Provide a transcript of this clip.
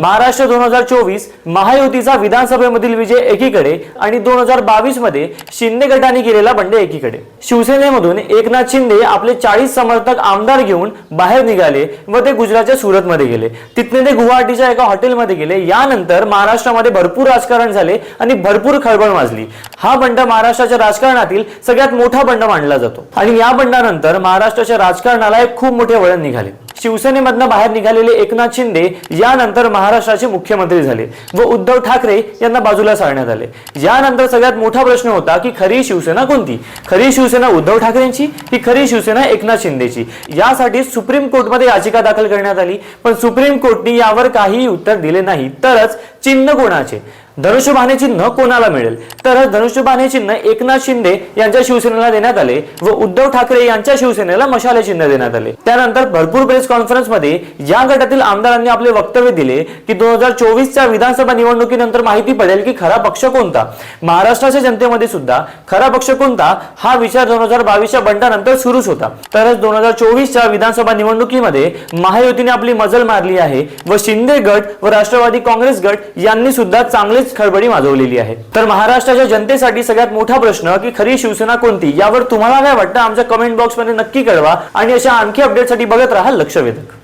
महाराष्ट्र दोन हजार चोवीस महायुतीचा विधानसभेमधील विजय एकीकडे आणि दोन हजार बावीसमध्ये शिंदे गटाने केलेला बंड एकीकडे. शिवसेनेमधून एकनाथ शिंदे आपले चाळीस समर्थक आमदार घेऊन बाहेर निघाले व ते गुजरातच्या सुरतमध्ये गेले. तिथने ते गुवाहाटीच्या एका हॉटेलमध्ये गेले. यानंतर महाराष्ट्रामध्ये भरपूर राजकारण झाले आणि भरपूर खळबळ माजली. हा बंड महाराष्ट्राच्या राजकारणातील सगळ्यात मोठा बंड मानला जातो. आणि या बंडानंतर महाराष्ट्राच्या राजकारणाला एक खूप मोठे वळण निघाले. शिवसेनेमधनं बाहेर निघालेले एकनाथ शिंदे यानंतर महाराष्ट्राचे मुख्यमंत्री झाले व उद्धव ठाकरे यांना बाजूला सारण्यात आले. यानंतर सगळ्यात मोठा प्रश्न होता की खरी शिवसेना कोणती? खरी शिवसेना उद्धव ठाकरेंची की खरी शिवसेना एकनाथ शिंदेची? यासाठी सुप्रीम कोर्टमध्ये याचिका दाखल करण्यात आली पण सुप्रीम कोर्टने यावर काहीही उत्तर दिले नाही. तरच चिन्ह कोणाचे? धनुष्यबाणे चिन्ह कोणाला मिळेल? तर धनुष्यबाणे चिन्ह एकनाथ शिंदे यांच्या शिवसेनेला देण्यात आले व उद्धव ठाकरे यांच्या शिवसेनेला मशाले चिन्ह देण्यात आले. त्यानंतर भरपूर प्रेस कॉन्फरन्समध्ये या गटातील आमदारांनी आपले वक्तव्य दिले की दोन हजार चोवीसच्या विधानसभा निवडणुकीनंतर माहिती पडेल की खरा पक्ष कोणता? महाराष्ट्राच्या जनतेमध्ये सुद्धा खरा पक्ष कोणता? हा विचार दोन हजार बावीसच्या बंडानंतर सुरूच होता. तरच दोन हजार चोवीसच्या विधानसभा निवडणुकीमध्ये महायुतीने आपली मजल मारली आहे व शिंदे गट व राष्ट्रवादी काँग्रेस गट यांनी सुद्धा चांगलीच खळबळी माजवलेली आहे. तर महाराष्ट्राच्या जनतेसाठी सगळ्यात मोठा प्रश्न की खरी शिवसेना कोणती? यावर तुम्हाला काय वाटतं? आमच्या कमेंट बॉक्समध्ये नक्की कळवा आणि अशा आणखी अपडेटसाठी बघत राहा Сервідник.